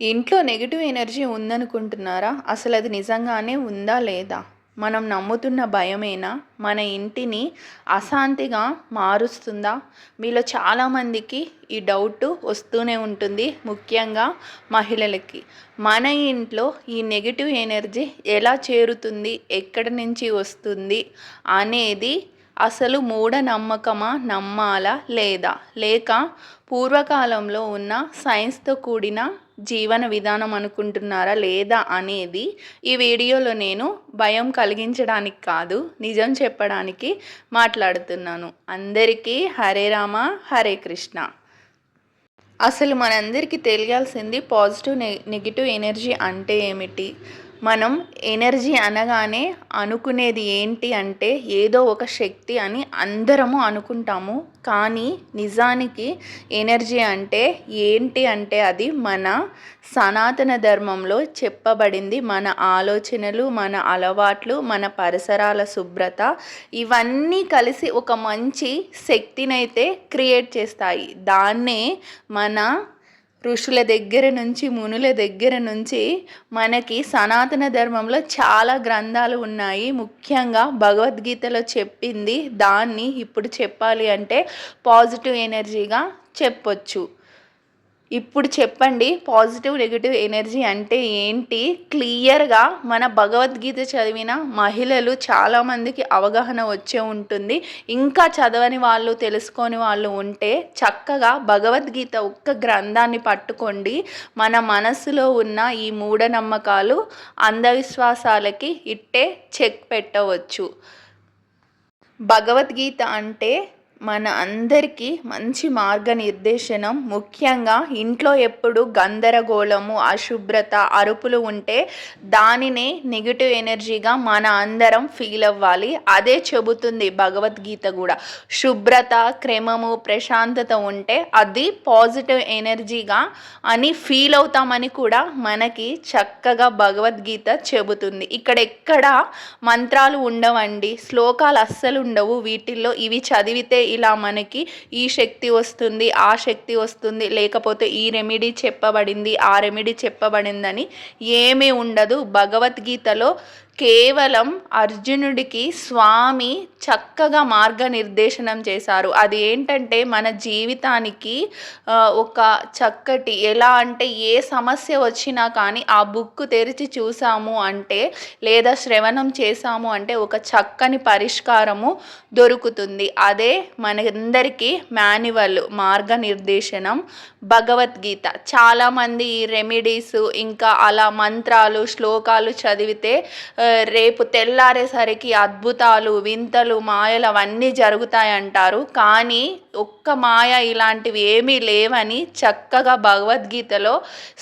ఇంట్లో negative energy ఉందనుకుంటున్నారా? అసలు అది నిజంగానే ఉందా లేదా? మనం నమ్ముతున్న భయమేనా? మన ఇంటిని అశాంతిగా మారుస్తుందా? మీలో చాలామందికి ఈ డౌట్ వస్తూనే ఉంటుంది ముఖ్యంగా మహిళలకి. మన ఇంట్లో ఈ నెగిటివ్ ఎనర్జీ ఎలా చేరుతుంది? ఎక్కడి నుంచి వస్తుంది? అనేది అసలు మూఢనమ్మకమా నమ్మాలా లేదా? లేక పూర్వకాలంలో ఉన్న సైన్స్తో కూడిన జీవన విధానం అనుకుంటున్నారా లేదా అనేది ఈ వీడియోలో నేను భయం కలిగించడానికి కాదు నిజం చెప్పడానికి మాట్లాడుతున్నాను. అందరికీ హరే రామ హరే కృష్ణ. అసలు మనందరికీ తెలియాల్సింది పాజిటివ్ నె నెగిటివ్ ఎనర్జీ అంటే ఏమిటి? మనం ఎనర్జీ అనగానే అనుకునేది ఏంటి అంటే ఏదో ఒక శక్తి అని అందరము అనుకుంటాము. కానీ నిజానికి ఎనర్జీ అంటే ఏంటి అంటే అది మన సనాతన ధర్మంలో చెప్పబడింది. మన ఆలోచనలు మన అలవాట్లు మన పరిసరాల శుభ్రత ఇవన్నీ కలిసి ఒక మంచి శక్తినైతే క్రియేట్ చేస్తాయి. దాన్నే మన ఋషుల దగ్గర నుంచి మునుల దగ్గర నుంచి మనకి సనాతన ధర్మంలో చాలా గ్రంథాలు ఉన్నాయి. ముఖ్యంగా భగవద్గీతలో చెప్పింది దాన్ని ఇప్పుడు చెప్పాలి అంటే పాజిటివ్ ఎనర్జీగా చెప్పొచ్చు. ఇప్పుడు చెప్పండి పాజిటివ్ నెగిటివ్ ఎనర్జీ అంటే ఏంటి? క్లియర్గా మన భగవద్గీత చదివిన మహిళలు చాలామందికి అవగాహన వచ్చే ఉంటుంది. ఇంకా చదవని వాళ్ళు తెలుసుకొని వాళ్ళు ఉంటే చక్కగా భగవద్గీత ఒక్క గ్రంథాన్ని పట్టుకోండి. మన మనసులో ఉన్న ఈ మూఢనమ్మకాలు అంధవిశ్వాసాలకి ఇట్టే చెక్ పెట్టవచ్చు. భగవద్గీత అంటే మన అందరికీ మంచి మార్గనిర్దేశనం. ముఖ్యంగా ఇంట్లో ఎప్పుడు గందరగోళము అశుభ్రత అరుపులు ఉంటే దానినే నెగిటివ్ ఎనర్జీగా మన అందరం ఫీల్ అవ్వాలి. అదే చెబుతుంది భగవద్గీత కూడా. శుభ్రత క్రమము ప్రశాంతత ఉంటే అది పాజిటివ్ ఎనర్జీగా అని ఫీల్ అవుతామని కూడా మనకి చక్కగా భగవద్గీత చెబుతుంది. ఇక్కడ ఎక్కడ మంత్రాలు ఉండవండి. శ్లోకాలు అస్సలు ఉండవు. వీటిల్లో ఇవి చదివితే ఇలా మనకి ఈ శక్తి వస్తుంది ఆ శక్తి వస్తుంది. లేకపోతే ఈ రెమెడీ చెప్పబడింది ఆ రెమెడీ చెప్పబడిందని ఏమీ ఉండదు. భగవద్గీతలో కేవలం అర్జునుడికి స్వామి చక్కగా మార్గనిర్దేశనం చేశారు. అది ఏంటంటే మన జీవితానికి ఒక చక్కటి ఎలా అంటే ఏ సమస్య వచ్చినా కానీ ఆ బుక్ తెరిచి చూసాము అంటే లేదా శ్రవణం చేసాము అంటే ఒక చక్కని పరిష్కారము దొరుకుతుంది. అదే మనందరికీ మాన్యువల్ మార్గనిర్దేశనం భగవద్గీత. చాలామంది ఈ రెమెడీస్ ఇంకా అలా మంత్రాలు శ్లోకాలు చదివితే రేపు తెల్లారేసరికి అద్భుతాలు వింతలు మాయలు అవన్నీ జరుగుతాయంటారు. కానీ ఒక్క మాయ ఇలాంటివి ఏమీ లేవని చక్కగా భగవద్గీతలో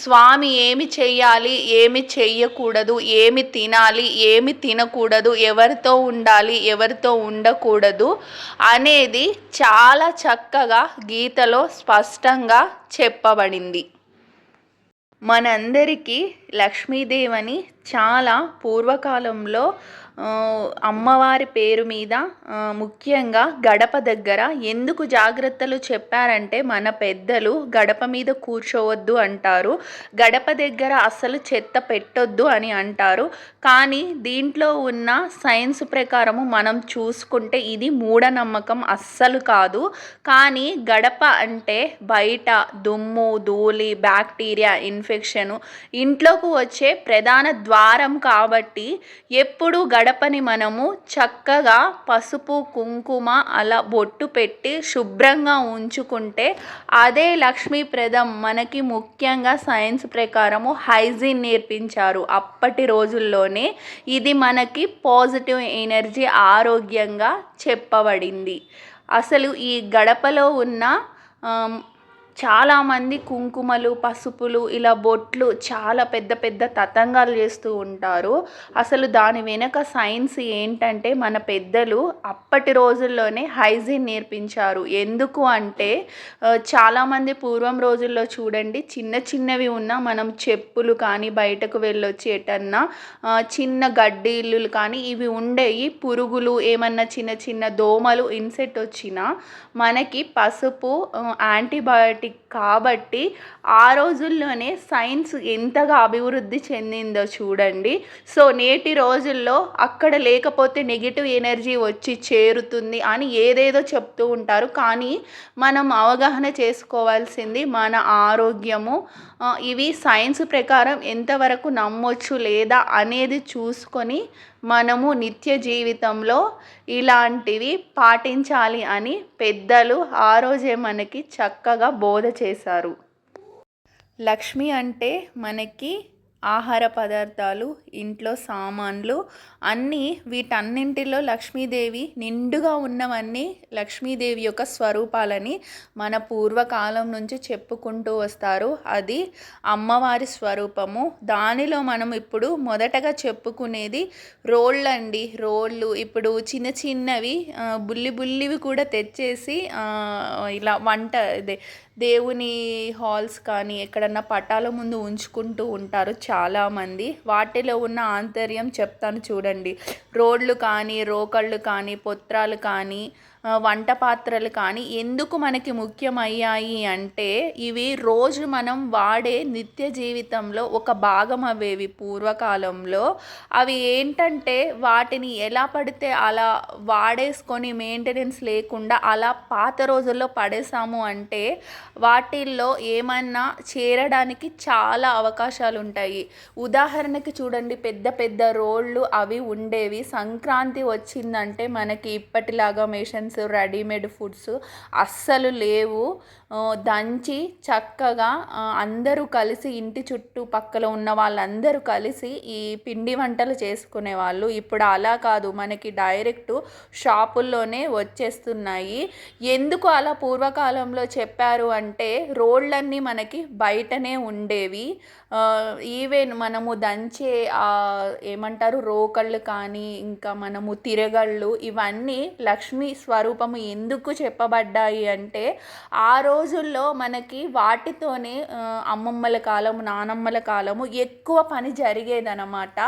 స్వామి ఏమి చెయ్యాలి ఏమి చెయ్యకూడదు ఏమి తినాలి ఏమి తినకూడదు ఎవరితో ఉండాలి ఎవరితో ఉండకూడదు అనేది చాలా చక్కగా గీతలో స్పష్టంగా చెప్పబడింది. మనందరికీ లక్ష్మీదేవని చాలా పూర్వకాలంలో అమ్మవారి పేరు మీద ముఖ్యంగా గడప దగ్గర ఎందుకు జాగ్రత్తలు చెప్పారంటే మన పెద్దలు గడప మీద కూర్చోవద్దు అంటారు. గడప దగ్గర అసలు చెత్త పెట్టొద్దు అని అంటారు. కానీ దీంట్లో ఉన్న సైన్స్ ప్రకారము మనం చూసుకుంటే ఇది మూఢనమ్మకం అస్సలు కాదు. కానీ గడప అంటే బయట దుమ్ము ధూళి బ్యాక్టీరియా ఇన్ఫెక్షను ఇంట్లోకి వచ్చే ప్రధాన ద్వారం కాబట్టి ఎప్పుడు గడ గడపని మనము చక్కగా పసుపు కుంకుమ అలా బొట్టు పెట్టి శుభ్రంగా ఉంచుకుంటే అదే లక్ష్మీప్రదం మనకి ముఖ్యంగా సైన్స్ ప్రకారము హైజీన్ నేర్పించారు. అప్పటి రోజుల్లోనే ఇది మనకి పాజిటివ్ ఎనర్జీ ఆరోగ్యంగా చెప్పబడింది. అసలు ఈ గడపలో ఉన్న చాలామంది కుంకుమలు పసుపులు ఇలా బొట్లు చాలా పెద్ద పెద్ద తతంగాలు చేస్తూ ఉంటారు. అసలు దాని వెనక సైన్స్ ఏంటంటే మన పెద్దలు అప్పటి రోజుల్లోనే హైజీన్ నేర్పించారు. ఎందుకు అంటే చాలామంది పూర్వం రోజుల్లో చూడండి చిన్న చిన్నవి ఉన్న మనం చెప్పులు కానీ బయటకు వెళ్ళొచ్చి ఎటన్నా చిన్న గడ్డి ఇల్లులు కానీ ఇవి ఉండేవి పురుగులు ఏమన్నా చిన్న చిన్న దోమలు ఇన్సెట్ వచ్చినా మనకి పసుపు యాంటీబయోటిక్ ఒకటి కాబట్టి ఆ రోజుల్లోనే సైన్స్ ఎంతగా అభివృద్ధి చెందిందో చూడండి. సో నేటి రోజుల్లో అక్కడ లేకపోతే నెగిటివ్ ఎనర్జీ వచ్చి చేరుతుంది అని ఏదేదో చెప్తూ ఉంటారు. కానీ మనం అవగాహన చేసుకోవాల్సింది మన ఆరోగ్యము. ఇవి సైన్స్ ప్రకారం ఎంతవరకు నమ్మొచ్చు లేదా అనేది చూసుకొని మనము నిత్య జీవితంలో ఇలాంటివి పాటించాలి అని పెద్దలు ఆ రోజే మనకి చక్కగా బోధ చేశారు. లక్ష్మి అంటే మనకి ఆహార పదార్థాలు ఇంట్లో సామాన్లు అన్నీ వీటన్నింటిలో లక్ష్మీదేవి నిండుగా ఉన్నవన్నీ లక్ష్మీదేవి యొక్క స్వరూపాలని మన పూర్వకాలం నుంచి చెప్పుకుంటూ వస్తారు. అది అమ్మవారి స్వరూపము. దానిలో మనం ఇప్పుడు మొదటగా చెప్పుకునేది రోళ్ళు అండి రోళ్ళు ఇప్పుడు చిన్న చిన్నవి బుల్లి బుల్లివి కూడా తెచ్చేసి ఇలా వంట ఇదే దేవుని హాల్స్ కానీ ఎక్కడన్నా పటాల ముందు ఉంచుకుంటూ ఉంటారు చాలామంది. వాటిలో ఉన్న ఆంతర్యం చెప్తాను చూడండి. రోడ్లు కానీ రోకళ్ళు కానీ పొత్రాలు కానీ వంట పాత్రలు కానీ ఎందుకు మనకి ముఖ్యమయ్యాయి అంటే ఇవి రోజు మనం వాడే నిత్య జీవితంలో ఒక భాగం అవేవి పూర్వకాలంలో. అవి ఏంటంటే వాటిని ఎలా పడితే అలా వాడేసుకొని మెయింటెనెన్స్ లేకుండా అలా పాత రోజుల్లో పడేసాము అంటే వాటిల్లో ఏమన్నా చేరడానికి చాలా అవకాశాలు ఉంటాయి ఉదాహరణకి చూడండి పెద్ద పెద్ద రోళ్ళు అవి ఉండేవి. సంక్రాంతి వచ్చిందంటే మనకి ఇప్పటిలాగా మేషన్స్ రెడీమేడ్ ఫుడ్స్ అస్సలు లేవు. దంచి చక్కగా అందరూ కలిసి ఇంటి చుట్టుపక్కల ఉన్న వాళ్ళందరూ కలిసి ఈ పిండి వంటలు చేసుకునేవాళ్ళు. ఇప్పుడు అలా కాదు మనకి డైరెక్ట్ షాపుల్లోనే వచ్చేస్తున్నాయి. ఎందుకు అలా పూర్వకాలంలో చెప్పారు అంటే రోళ్ళన్నీ మనకి బయటనే ఉండేవి. ఈవెన్ మనము దంచే ఏమంటారు రోకళ్ళు కానీ ఇంకా మనము తిరగళ్ళు ఇవన్నీ లక్ష్మీ స్వరూపము ఎందుకు చెప్పబడ్డాయి అంటే ఆ రోజుల్లో మనకి వాటితోనే అమ్మమ్మల కాలము నానమ్మల కాలము ఎక్కువ పని జరిగేదనమాట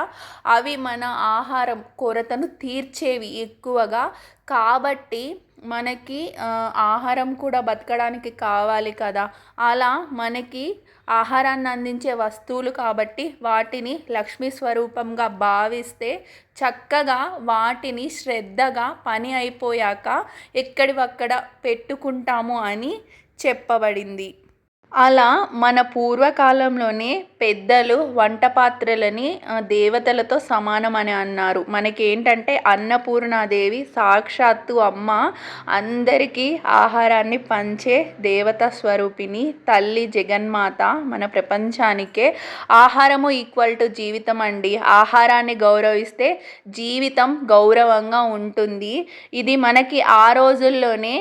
అవి మన ఆహారం కొరతను తీర్చేవి ఎక్కువగా. కాబట్టి మనకి ఆహారం కూడా బతకడానికి కావాలి కదా. అలా మనకి ఆహారాన్ని అందించే వస్తువులు కాబట్టి వాటిని లక్ష్మీ స్వరూపంగా భావిస్తే చక్కగా వాటిని శ్రద్ధగా పని అయిపోయాక ఎక్కడివక్కడ పెట్టుకుంటాము అని చెప్పబడింది. అలా మన పూర్వకాలంలోనే పెద్దలు వంట పాత్రలని దేవతలతో సమానం అని అన్నారు. మనకేంటంటే అన్నపూర్ణాదేవి సాక్షాత్తు అమ్మ అందరికీ ఆహారాన్ని పంచే దేవత స్వరూపిణి తల్లి జగన్మాత మన ప్రపంచానికే. ఆహారము ఈక్వల్ టు జీవితం అండి. ఆహారాన్ని గౌరవిస్తే జీవితం గౌరవంగా ఉంటుంది. ఇది మనకి ఆ రోజుల్లోనే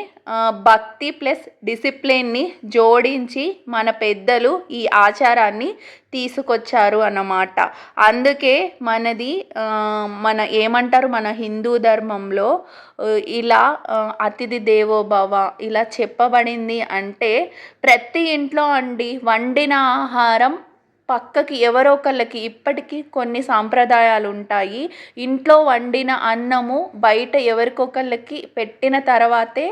భక్తి ప్లస్ డిసిప్లిన్ని జోడించి మన పెద్దలు ఈ ఆచారాన్ని తీసుకొచ్చారు అన్నమాట అందుకే మనది మన ఏమంటారు మన హిందూ ధర్మంలో ఇలా అతిథి దేవోభవ ఇలా చెప్పబడింది అంటే ప్రతి ఇంట్లో అండి వండిన ఆహారం పక్కకి ఎవరో ఒకళ్ళకి ఇప్పటికీ కొన్ని సాంప్రదాయాలు ఉంటాయి. ఇంట్లో వండిన అన్నము బయట ఎవరికొకళ్ళకి పెట్టిన తర్వాతే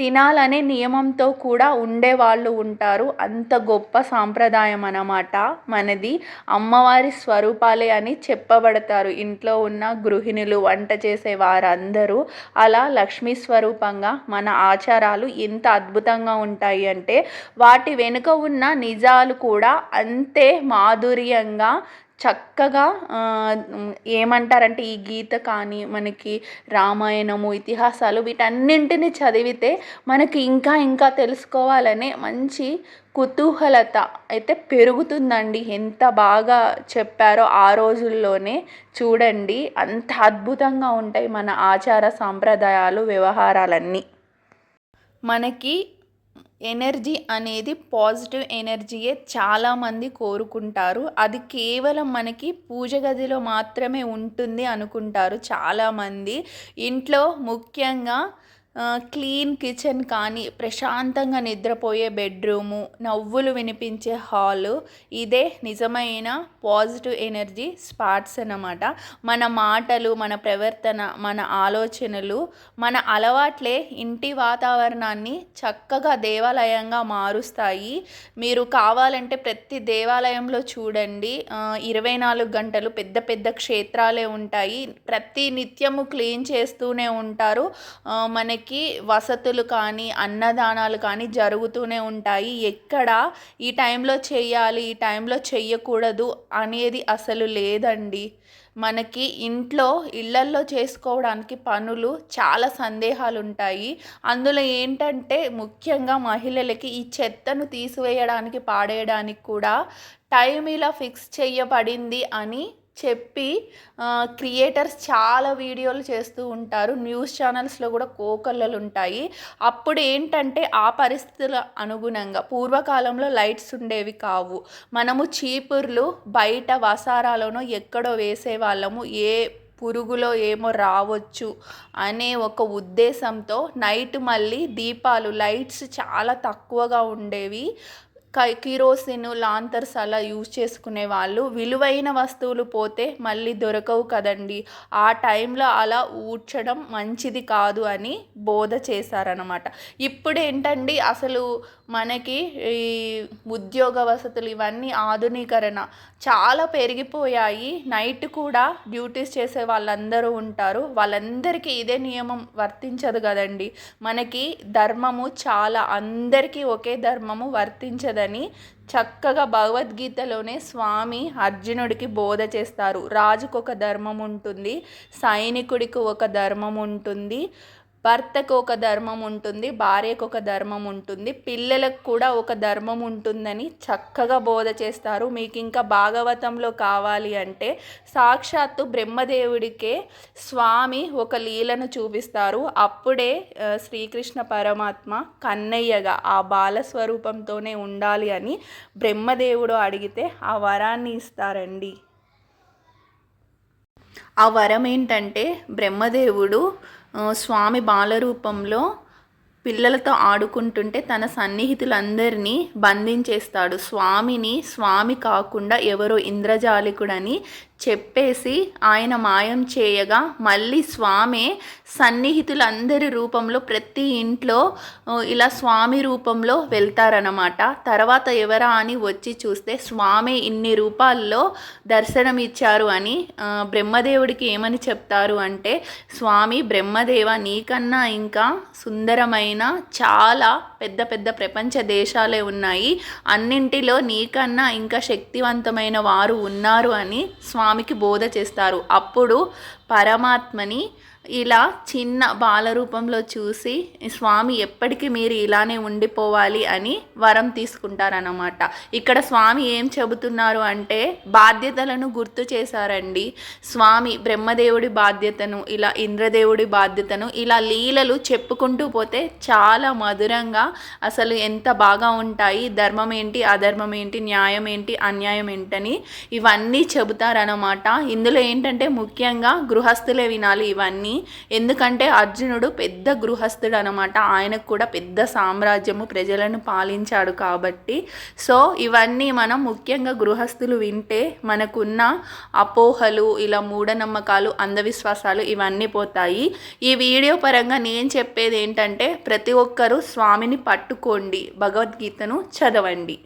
తినాలనే నియమంతో కూడా ఉండేవాళ్ళు ఉంటారు. అంత గొప్ప సాంప్రదాయం అన్నమాట మనది. అమ్మవారి స్వరూపాలే అని చెప్పబడతారు. ఇంట్లో ఉన్న గృహిణులు వంట చేసే వారందరూ అలా లక్ష్మీ స్వరూపంగా మన ఆచారాలు ఎంత అద్భుతంగా ఉంటాయి అంటే వాటి వెనుక ఉన్న నిజాలు కూడా అంతే మాధుర్యంగా చక్కగా ఏమంటారంటే ఈ గీత కానీ మనకి రామాయణము ఇతిహాసాలు వీటన్నింటిని చదివితే మనకి ఇంకా ఇంకా తెలుసుకోవాలనే మంచి కుతూహలత అయితే పెరుగుతుందండి. ఎంత బాగా చెప్పారో ఆ రోజుల్లోనే చూడండి. అంత అద్భుతంగా ఉంటాయి మన ఆచార సాంప్రదాయాలు వ్యవహారాలన్నీ. మనకి ఎనర్జీ అనేది పాజిటివ్ ఎనర్జీయే చాలామంది కోరుకుంటారు. అది కేవలం మనకి పూజ గదిలో మాత్రమే ఉంటుంది అనుకుంటారు చాలామంది ఇంట్లో ముఖ్యంగా క్లీన్ కిచెన్ కానీ ప్రశాంతంగా నిద్రపోయే బెడ్రూము నవ్వులు వినిపించే హాలు ఇదే నిజమైన పాజిటివ్ ఎనర్జీ స్పాట్స్ అన్నమాట. మన మాటలు మన ప్రవర్తన మన ఆలోచనలు మన అలవాట్లే ఇంటి వాతావరణాన్ని చక్కగా దేవాలయంగా మారుస్తాయి. మీరు కావాలంటే ప్రతి దేవాలయంలో చూడండి. ఇరవై నాలుగు గంటలు పెద్ద పెద్ద క్షేత్రాలే ఉంటాయి. ప్రతి నిత్యము క్లీన్ చేస్తూనే ఉంటారు. మనకి మనకి వసతులు కానీ అన్నదానాలు కానీ జరుగుతూనే ఉంటాయి. ఎక్కడ ఈ టైంలో చేయాలి ఈ టైంలో చెయ్యకూడదు అనేది అసలు లేదండి. మనకి ఇంట్లో ఇళ్ళల్లో చేసుకోవడానికి పనులు చాలా సందేహాలు ఉంటాయి అందులో ఏంటంటే ముఖ్యంగా మహిళలకి ఈ చెత్తను తీసివేయడానికి పాడేయడానికి కూడా టైం ఇలా ఫిక్స్ చేయబడింది అని చెప్పి క్రియేటర్స్ చాలా వీడియోలు చేస్తూ ఉంటారు. న్యూస్ ఛానల్స్లో కూడా కోకల్లలు ఉంటాయి అప్పుడు ఏంటంటే ఆ పరిస్థితుల అనుగుణంగా పూర్వకాలంలో లైట్స్ ఉండేవి కావు. మనము చీపుర్లు బయట వసారాలోనో ఎక్కడో వేసేవాళ్ళము. ఏ పురుగులో ఏమో రావచ్చు అనే ఒక ఉద్దేశంతో నైట్ మళ్ళీ దీపాలు లైట్స్ చాలా తక్కువగా ఉండేవి. కిరోసిన్ లాంతర్స్ అలా యూజ్ చేసుకునే వాళ్ళు విలువైన వస్తువులు పోతే మళ్ళీ దొరకవు కదండి. ఆ టైంలో అలా ఊడ్చడం మంచిది కాదు అని బోధ చేశారనమాట ఇప్పుడు ఏంటండి అసలు మనకి ఈ ఉద్యోగ వసతులు ఇవన్నీ ఆధునీకరణ చాలా పెరిగిపోయాయి. నైట్ కూడా డ్యూటీస్ చేసే వాళ్ళందరూ ఉంటారు. వాళ్ళందరికీ ఇదే నియమం వర్తించదు కదండి. మనకి ధర్మము చాలా అందరికీ ఒకే ధర్మము వర్తించదు వర్తించదని చక్కగా భగవద్గీతలోనే స్వామి అర్జునుడికి బోధ చేస్తారు. రాజుకు ఒక ధర్మం ఉంటుంది సైనికుడికి ఒక ధర్మం ఉంటుంది భర్తకు ఒక ధర్మం ఉంటుంది భార్యకు ఒక ధర్మం ఉంటుంది పిల్లలకు కూడా ఒక ధర్మం ఉంటుందని చక్కగా బోధ చేస్తారు. మీకు ఇంకా భాగవతంలో కావాలి అంటే సాక్షాత్తు బ్రహ్మదేవుడికే స్వామి ఒక లీలను చూపిస్తారు. అప్పుడే శ్రీకృష్ణ పరమాత్మ కన్నయ్యగా ఆ బాలస్వరూపంతోనే ఉండాలి అని బ్రహ్మదేవుడు అడిగితే ఆ వరాన్ని ఇస్తారండి. ఆ వరం ఏంటంటే బ్రహ్మదేవుడు స్వామి బాలరూపంలో పిల్లలతో ఆడుకుంటుంటే తన సన్నిహితులందరినీ బంధించేస్తాడు. స్వామిని స్వామి కాకుండా ఎవరో ఇంద్రజాలికుడని చెప్పేసి ఆయన మాయం చేయగా మళ్ళీ స్వామే సన్నిహితులందరి రూపంలో ప్రతి ఇంట్లో ఇలా స్వామి రూపంలో వెళ్తారనమాట తర్వాత ఎవరా అని వచ్చి చూస్తే స్వామి ఇన్ని రూపాల్లో దర్శనం ఇచ్చారు అని బ్రహ్మదేవుడికి ఏమని చెప్తారు అంటే స్వామి బ్రహ్మదేవ నీకన్నా ఇంకా సుందరమైన చాలా పెద్ద పెద్ద ప్రపంచ దేశాలే ఉన్నాయి. అన్నింటిలో నీకన్నా ఇంకా శక్తివంతమైన వారు ఉన్నారు అని స్వామికి బోధ చేస్తారు. అప్పుడు పరమాత్మని ఇలా చిన్న బాల రూపంలో చూసి స్వామి ఎప్పటికీ మీరు ఇలానే ఉండిపోవాలి అని వరం తీసుకుంటారనమాట ఇక్కడ స్వామి ఏం చెబుతున్నారు అంటే బాధ్యతలను గుర్తు చేశారండి. స్వామి బ్రహ్మదేవుడి బాధ్యతను ఇలా ఇంద్రదేవుడి బాధ్యతను ఇలా లీలలు చెప్పుకుంటూ పోతే చాలా మధురంగా అసలు ఎంత బాగా ఉంటాయి ధర్మం ఏంటి అధర్మం ఏంటి న్యాయం ఏంటి అన్యాయం ఏంటని ఇవన్నీ చెబుతారనమాట ఇందులో ఏంటంటే ముఖ్యంగా గృహస్థులే వినాలి ఇవన్నీ ఎందుకంటే అర్జునుడు పెద్ద గృహస్థుడు అనమాట ఆయనకు కూడా పెద్ద సామ్రాజ్యము ప్రజలను పాలించాడు కాబట్టి. సో ఇవన్నీ మనం ముఖ్యంగా గృహస్థులు వింటే మనకున్న అపోహలు ఇలా మూఢనమ్మకాలు అంధవిశ్వాసాలు ఇవన్నీ పోతాయి. ఈ వీడియో పరంగా నేను చెప్పేది ఏంటంటే ప్రతి ఒక్కరూ స్వామిని పట్టుకోండి భగవద్గీతను చదవండి.